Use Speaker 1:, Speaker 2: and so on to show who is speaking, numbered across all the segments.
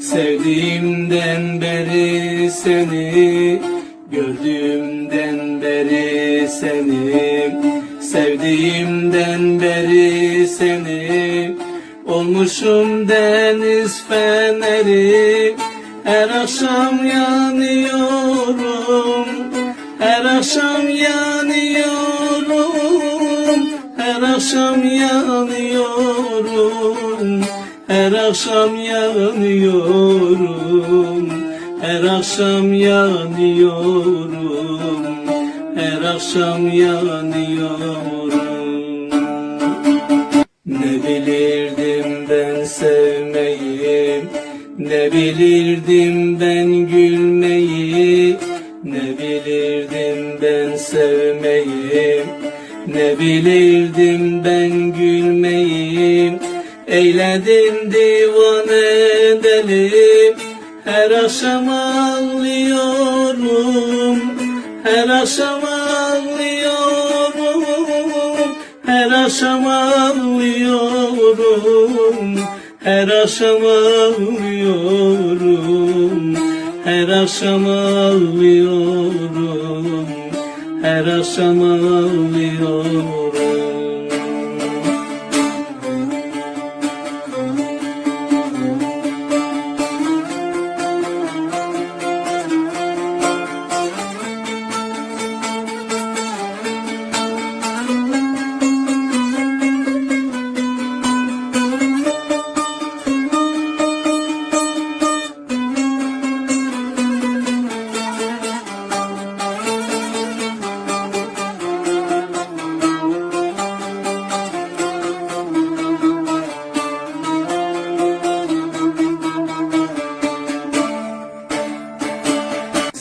Speaker 1: Sevdiğimden beri seni Gördüğümden beri seni Sevdiğimden beri seni. Olmuşum deniz feneri Her akşam yanıyorum Her akşam yanıyorum Her akşam yanıyorum. Her akşam yanıyorum Her akşam yanıyorum Her akşam yanıyorum. Ne bilirdim ben sevmeyi Ne bilirdim ben gülmeyi Ne bilirdim ben sevmeyi Ne bilirdim ben gülmeyi Eyledin divane deli Her akşam ağlıyorum Her akşam ağlıyorum her akşam ağlıyorum Her akşam ağlıyorum Her akşam ağlıyorum Her akşam ağlıyorum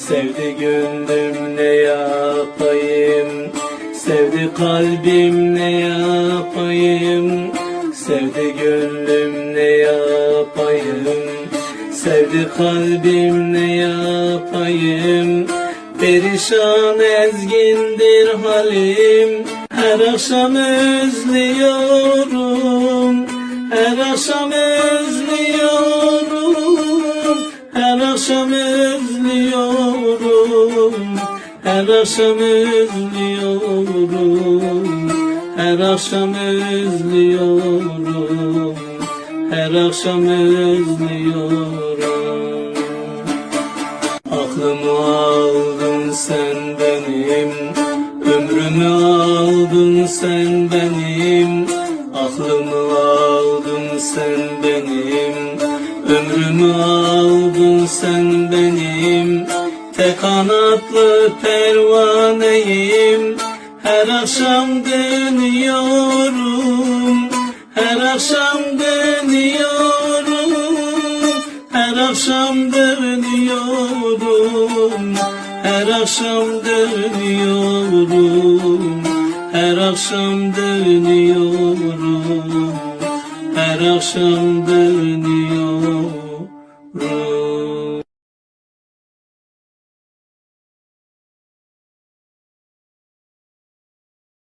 Speaker 1: Sevdi gönlüm ne yapayım? Sevdi kalbim ne yapayım? Sevdi gönlüm ne yapayım? Sevdi kalbim ne yapayım? Perişan ezgindir halim. Her akşam özlüyorum Her akşam özlüyorum. Her akşam özlüyorum Her akşam özlüyorum. Aklımı aldın sen benim Ömrümü aldın sen benim. Aklımı aldın sen benim Ömrümü aldın sen benim Tek kanatlı pervaneyim. Her akşam dönüyorum. Her akşam dönüyorum. Her akşam dönüyorum. Her akşam dönüyorum. Her akşam dönüyorum. Her akşam dönüyorum